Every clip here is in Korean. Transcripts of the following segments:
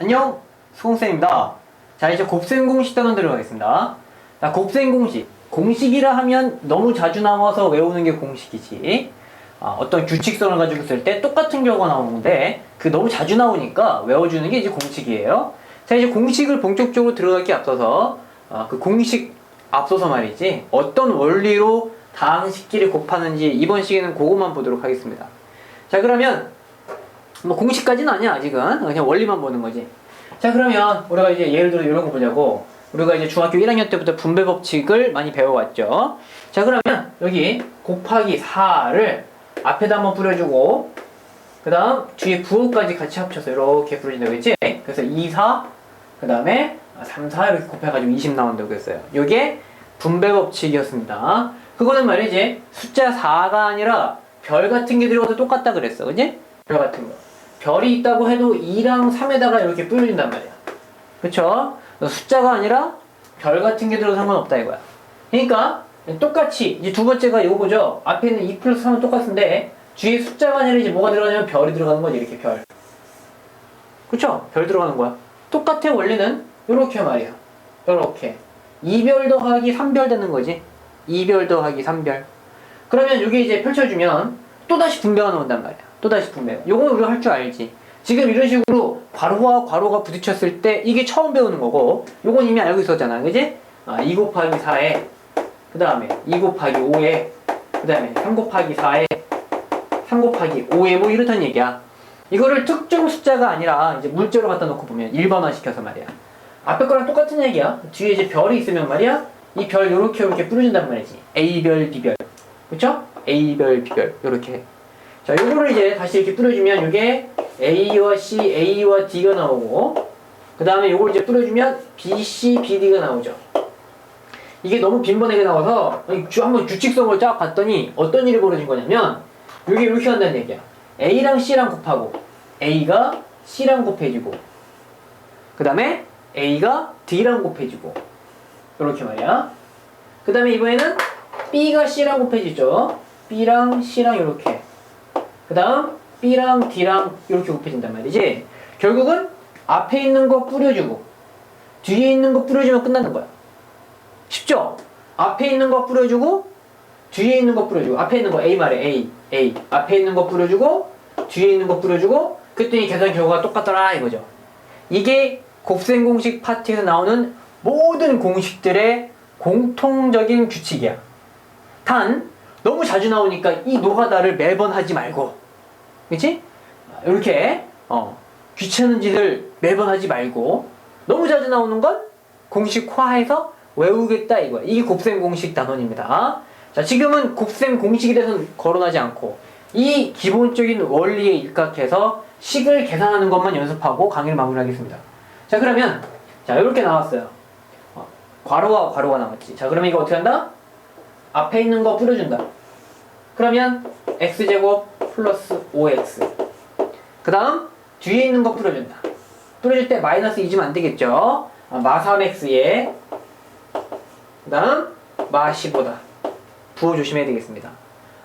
안녕 수공쌤입니다. 자 이제 곱셈 공식 단원 들어가겠습니다. 자 곱셈 공식. 공식이라 하면 너무 자주 나와서 외우는 게 공식이지. 아, 어떤 규칙성을 가지고 쓸 때 똑같은 경우가 나오는데 그 너무 자주 나오니까 외워주는 게 이제 공식이에요. 자 이제 공식을 본격적으로 들어갈 게 앞서서 아, 그 공식 앞서서 말이지 어떤 원리로 다항식끼리 곱하는지 이번 시간에는 그것만 보도록 하겠습니다. 자 그러면 뭐 공식까지는 아니야 아직은. 그냥 원리만 보는 거지. 자 그러면 우리가 이제 예를 들어 이런 거 보자고. 우리가 이제 중학교 1학년 때부터 분배 법칙을 많이 배워왔죠. 자 그러면 여기 곱하기 4를 앞에다 한번 뿌려주고 그 다음 뒤에 부호까지 같이 합쳐서 이렇게 뿌려준다고 했지? 그래서 2, 4, 그 다음에 3, 4 이렇게 곱해가지고 20 나온다고 했어요. 요게 분배 법칙이었습니다. 그거는 말이지 숫자 4가 아니라 별 같은 게 들어가도 똑같다 그랬어. 그지? 별 같은 거 별이 있다고 해도 2랑 3에다가 이렇게 뿌려준단 말이야. 그쵸? 숫자가 아니라 별 같은 게 들어도 상관없다 이거야. 그러니까 똑같이 이제 두 번째가 이거 보죠. 앞에 있는 2 플러스 3은 똑같은데 뒤에 숫자가 아니라 이제 뭐가 들어가냐면 별이 들어가는 거지 이렇게 별. 그쵸? 별 들어가는 거야. 똑같아 원리는 요렇게 말이야. 요렇게. 2별 더하기 3별 되는 거지. 2별 더하기 3별. 그러면 이게 이제 펼쳐주면 또다시 분배가 나온단 말이야. 또다시 분배. 요거는 우리가 할 줄 알지. 지금 이런 식으로 괄호와 괄호가 부딪혔을 때 이게 처음 배우는 거고 요건 이미 알고 있었잖아. 그지? 아, 2 곱하기 4에 그 다음에 2 곱하기 5에 그 다음에 3 곱하기 4에 3 곱하기 5에 뭐 이렇단 얘기야. 이거를 특정 숫자가 아니라 이제 문자로 갖다 놓고 보면 일반화 시켜서 말이야. 앞에 거랑 똑같은 얘기야. 뒤에 이제 별이 있으면 말이야. 이 별 요렇게 요렇게 뿌려준단 말이지. A별, B별. 그쵸? A별, B별. 요렇게. 자, 요거를 이제 다시 이렇게 뿌려주면 이게 A와 C, A와 D가 나오고 그 다음에 요걸 이제 뿌려주면 B, C, B, D가 나오죠. 이게 너무 빈번하게 나와서 주- 한번 규칙성을 쫙 봤더니 어떤 일이 벌어진 거냐면 이게 이렇게 한다는 얘기야. A랑 C랑 곱하고 A가 C랑 곱해지고 그 다음에 A가 D랑 곱해지고 이렇게 말이야. 그 다음에 이번에는 B가 C랑 곱해지죠. B랑 C랑 이렇게. 그 다음 B랑 D랑 이렇게 곱해진단 말이지. 결국은 앞에 있는 거 뿌려주고 뒤에 있는 거 뿌려주면 끝나는 거야. 쉽죠? 앞에 있는 거 뿌려주고 뒤에 있는 거 뿌려주고 앞에 있는 거 A 말해 A A 앞에 있는 거 뿌려주고 뒤에 있는 거 뿌려주고 그랬더니 계산 결과가 똑같더라 이거죠. 이게 곱셈 공식 파트에서 나오는 모든 공식들의 공통적인 규칙이야. 단 너무 자주 나오니까 이 노가다를 매번 하지 말고 그치? 이렇게 어, 귀찮은 짓을 매번 하지 말고 너무 자주 나오는 건 공식화해서 외우겠다 이거야. 이게 곱셈 공식 단원입니다. 자 지금은 곱셈 공식에 대해서는 거론하지 않고 이 기본적인 원리에 입각해서 식을 계산하는 것만 연습하고 강의를 마무리하겠습니다. 자 그러면 자 이렇게 나왔어요. 어, 괄호와 괄호가 나왔지. 자 그러면 이거 어떻게 한다? 앞에 있는 거 뿌려준다. 그러면 x제곱 플러스 5x 그 다음 뒤에 있는 거 뿌려준다. 뿌려줄 때 마이너스 2주면 안 되겠죠? 아, 마 3x에 그 다음 마 15다. 부호 조심해야 되겠습니다.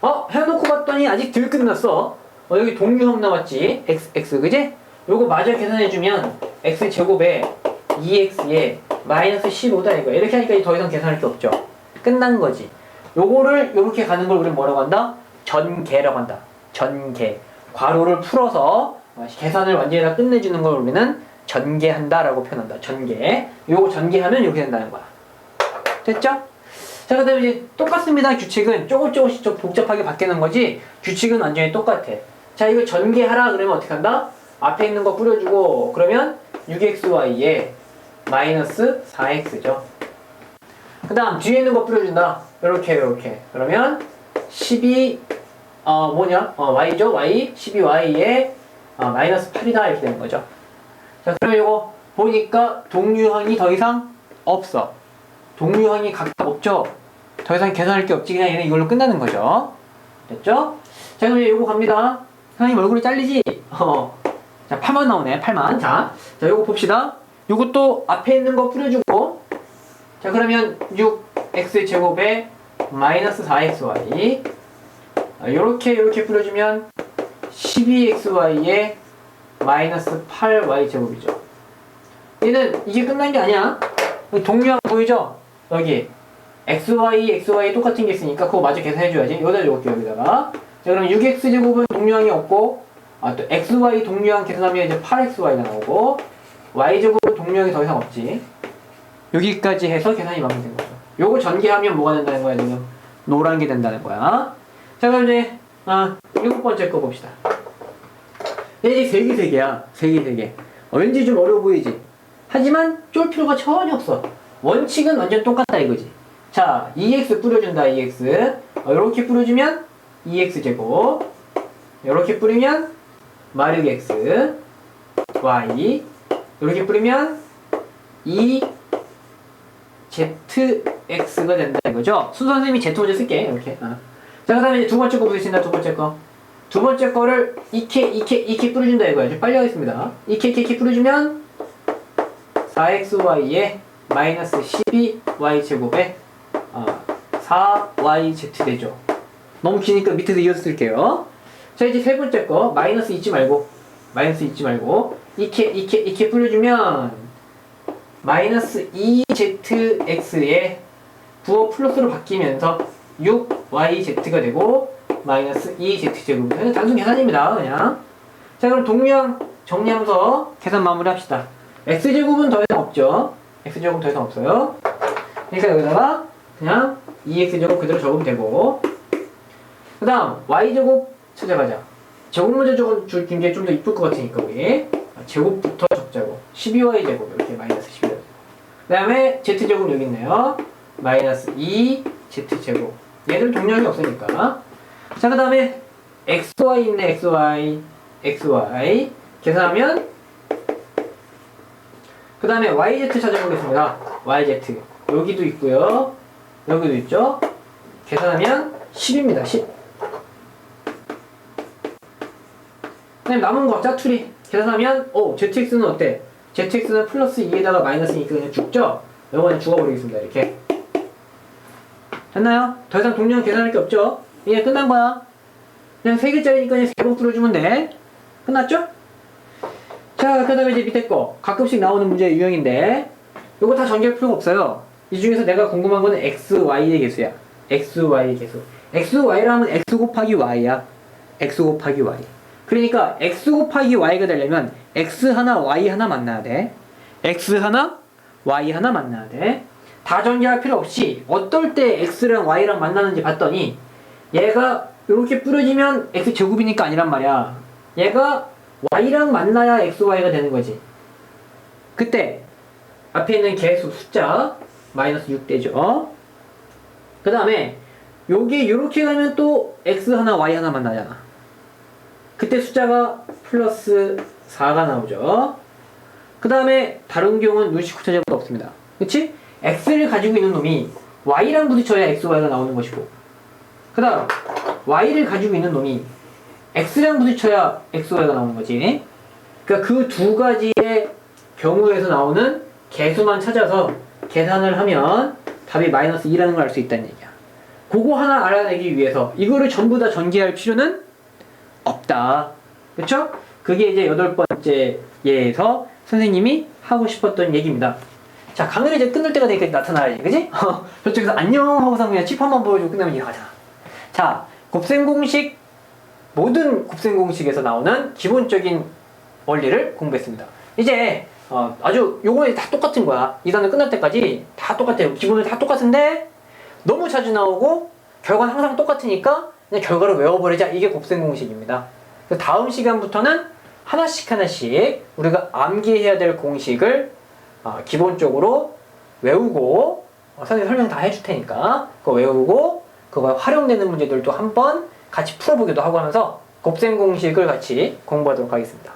어? 해놓고 봤더니 아직 덜 끝났어. 어, 여기 동류항 나왔지? x, x 그지? 요거 마저 계산해주면 x제곱에 2x에 마이너스 15다 이거 이렇게 하니까 더 이상 계산할 게 없죠. 끝난 거지. 요거를 요렇게 가는 걸 우리는 뭐라고 한다? 전개라고 한다. 전개. 괄호를 풀어서 어, 계산을 완전히 다 끝내주는 걸 우리는 전개한다라고 표현한다. 전개. 요거 전개하면 이렇게 된다는 거야. 됐죠? 자, 그 다음에 이제 똑같습니다. 규칙은 조금 조금씩 좀 복잡하게 바뀌는 거지, 규칙은 완전히 똑같아. 자, 이거 전개하라 그러면 어떻게 한다? 앞에 있는 거 뿌려주고, 그러면 6xy에 마이너스 4x죠. 그 다음 뒤에 있는 거 뿌려준다. 이렇게, 이렇게. 그러면 12, 어, 뭐냐? 어, y죠? y. 12y에 어, 마이너스 8이다. 이렇게 되는 거죠. 자, 그럼 이거 보니까 동류항이 더 이상 없어. 동류항이 각각 없죠? 더 이상 계산할 게 없지. 그냥 얘는 이걸로 끝나는 거죠. 됐죠? 자, 그럼 이거 갑니다. 선생님 얼굴이 잘리지? 어. 자, 8만 나오네. 8만. 자, 자, 요거 봅시다. 요것도 앞에 있는 거 뿌려주고. 자, 그러면 6x 제곱에 마이너스 4xy. 아, 요렇게, 요렇게 뿌려주면 12xy에 마이너스 8y 제곱이죠. 얘는 이게 끝난 게 아니야. 동류항 보이죠? 여기 xy, xy 똑같은 게 있으니까 그거 마저 계산해줘야지. 여기다 적을게 여기다가. 자 그럼 6x 제곱은 동류항이 없고 아 또 xy 동류항 계산하면 이제 8xy가 나오고 y 제곱은 동류항이 더 이상 없지. 여기까지 해서 계산이 마무리된 거죠. 요거 전개하면 뭐가 된다는 거야 지금? 노란 게 된다는 거야. 자 그럼 이제 아 일곱 번째 거 봅시다. 이제 세개 세 개야. 세 개 세 개. 어, 왠지 좀 어려워 보이지? 하지만 쫄 필요가 전혀 없어. 원칙은 완전 똑같다 이거지. 자, 2x 뿌려준다, 2x. 어, 이렇게 뿌려주면 2x 제곱. 이렇게 뿌리면 마력 x, y. 이렇게 뿌리면 2 zx가 된다 이거죠. 순서 선생님이 z 먼저 쓸게. 이렇게. 어. 자, 그 다음에 두 번째 거 보겠습니다. 두 번째 거. 두 번째 거를 이케, 이케, 이케 뿌려준다 이거야. 좀 빨리 하겠습니다. 이케, 이케, 이케 뿌려주면 4xy에 마이너스 12y 제곱에 어, 4yz 되죠. 너무 기니까 밑에서 이어서 쓸게요. 자 이제 세 번째 거 마이너스 잊지 말고 마이너스 잊지 말고 이케 이케 이케 뿌려주면 마이너스 2zx에 부호 플러스로 바뀌면서 6yz가 되고 마이너스 2z 제곱. 이건 단순 계산입니다 그냥. 자 그럼 동량 정리하면서 계산 마무리 합시다. x제곱은 더 이상 없죠? x제곱은 더 이상 없어요. 그러니까 여기다가 그냥 2x제곱 그대로 적으면 되고. 그 다음 y제곱 찾아가자. 제곱 문제 적어준 게좀 더 이쁠 것 같으니까 우리. 제곱부터 적자고. 12y 제곱 이렇게 마이너스 12y 제곱. 그 다음에 z제곱 여기 있네요. 마이너스 2z제곱 얘들 동량이 없으니까. 자 그 다음에 xy 있네 xy. xy. 계산하면 그 다음에 yz 찾아보겠습니다. yz. 여기도 있고요. 여기도 있죠? 계산하면 10입니다 10 그다음 남은 거 짜투리. 계산하면 오 zx는 어때? zx는 플러스 2에다가 마이너스니까 그냥 죽죠? 이거 그냥 죽어버리겠습니다 이렇게 됐나요? 더 이상 동량 계산할 게 없죠? 이게 끝난 거야 그냥 3개짜리니까 그냥 3번 풀어주면 돼 끝났죠? 자, 그 다음에 이제 밑에 거. 가끔씩 나오는 문제 유형인데, 요거 다 전개할 필요가 없어요. 이 중에서 내가 궁금한 거는 x, y의 개수야. x, y의 개수. x, y라 하면 x 곱하기 y야. x 곱하기 y. 그러니까 x 곱하기 y가 되려면 x 하나, y 하나 만나야 돼. x 하나, y 하나 만나야 돼. 다 전개할 필요 없이 어떨 때 x랑 y랑 만나는지 봤더니 얘가 이렇게 뿌려지면 x 제곱이니까 아니란 말이야. 얘가 y랑 만나야 xy가 되는 거지. 그때 앞에 있는 개수 숫자 마이너스 6 되죠. 그 다음에 요게 요렇게 가면 또 x 하나 y 하나 만나잖아. 그때 숫자가 플러스 4가 나오죠. 그 다음에 다른 경우는 구체적으로 없습니다. 그치? X를 가지고 있는 놈이 y랑 부딪혀야 xy가 나오는 것이고 그 다음 y를 가지고 있는 놈이 x랑 부딪혀야 xy가 나오는 거지. 그러니까 그 두 가지의 경우에서 나오는 개수만 찾아서 계산을 하면 답이 마이너스 2라는 걸 알 수 있다는 얘기야. 그거 하나 알아내기 위해서 이거를 전부 다 전개할 필요는 없다. 그쵸? 그게 이제 여덟 번째 예에서 선생님이 하고 싶었던 얘기입니다. 자, 강의를 이제 끝날 때가 되니까 나타나야지. 그지? 저쪽에서 안녕 하고서 그냥 칩 한번 보여주고 끝나면 일어가잖아. 자, 곱셈 공식 모든 곱셈 공식에서 나오는 기본적인 원리를 공부했습니다. 이제 어, 아주 요거에 다 똑같은 거야. 이 단어 끝날 때까지 다 똑같아요. 기본은 다 똑같은데 너무 자주 나오고 결과는 항상 똑같으니까 그냥 결과를 외워버리자. 이게 곱셈 공식입니다. 그래서 다음 시간부터는 하나씩 하나씩 우리가 암기해야 될 공식을 어, 기본적으로 외우고 어, 선생님 설명 다 해줄 테니까 그거 외우고 그거 활용되는 문제들도 한번 같이 풀어보기도 하고 하면서 곱셈 공식을 같이 공부하도록 하겠습니다.